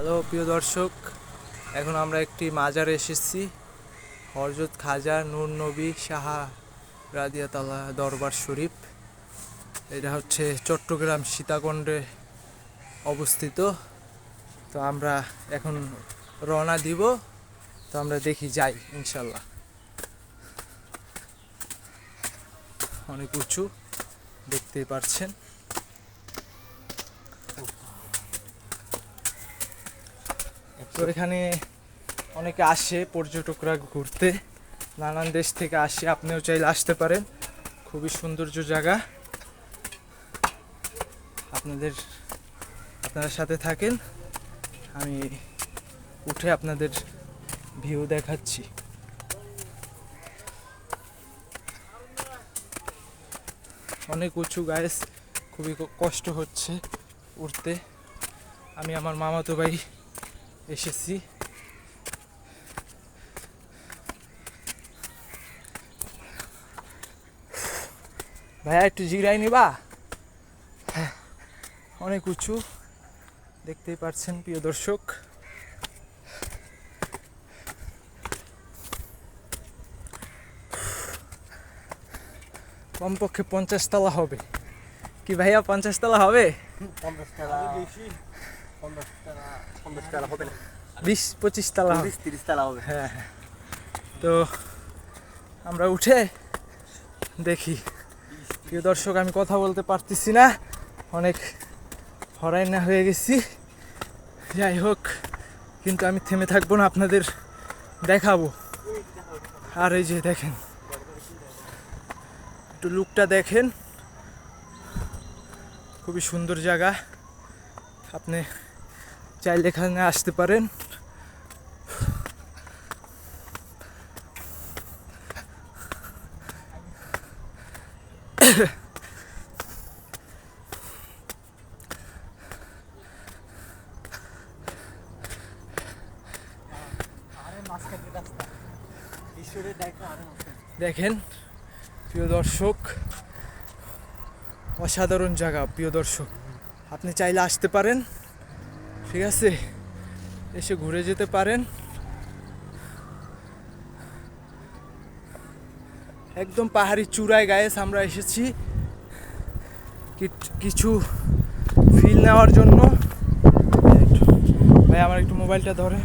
Hello, প্রিয় দর্শক, এখন আমরা একটি মাজারে এসেছি। হরজত খাজা নূর নবী সাহা রাদিয়াতালা দরবার শরীফ। এটা হচ্ছে চট্টগ্রাম সীতাকুণ্ডে অবস্থিত। তো আমরা এখন রওনা দিব। তো আমরা দেখি, যাই ইনশাল্লাহ অনেক উঁচু, দেখতেই পারছেন। তো এখানে অনেকে আসে পর্যটকরা ঘুরতে। নানান দেশ থেকে আসে, আপনিও চাইলে আসতে পারেন। খুবই সৌন্দর্য জায়গা। আপনাদের আপনাদের সাথে থাকেন। আমি উঠে আপনাদের ভিউ দেখাচ্ছি। অনেক উঁচু গায়েস খুবই কষ্ট হচ্ছে উঠতে। আমি আমার মামাতো ভাই এসেছি ভাইয়া একটু জিরাই নিবা হ্যাঁ, অনেক উঁচু দেখতেই পাচ্ছেন প্রিয় দর্শক কমপক্ষে পঞ্চাশ তলা হবে কি ভাইয়া পঞ্চাশ তলা হবে পঞ্চাশ টাকা পঞ্চাশ টাকা হবে না। বিশ পঁচিশ তলা তিরিশ হবে। হ্যাঁ হ্যাঁ। তো আমরা উঠে দেখি। প্রিয় দর্শক আমি কথা বলতে পারতেছি না। অনেক হরাইনা হয়ে গেছি। যাই হোক কিন্তু আমি থেমে থাকব না আপনাদের দেখাবো। আর এই যে দেখেন একটু লুকটা দেখেন। খুবই সুন্দর জায়গা। আপনি চাইলে এখানে আসতে পারেন। দেখেন, প্রিয় দর্শক, অসাধারণ জায়গা, প্রিয় দর্শক। আপনি চাইলে আসতে পারেন। ঠিক আছে, এসে ঘুরে যেতে পারেন। একদম পাহাড়ি চূড়ায় গায়ে আমরা এসেছি। কিছু ফিল নেওয়ার জন্য। ভাই, আমার একটু মোবাইলটা ধরে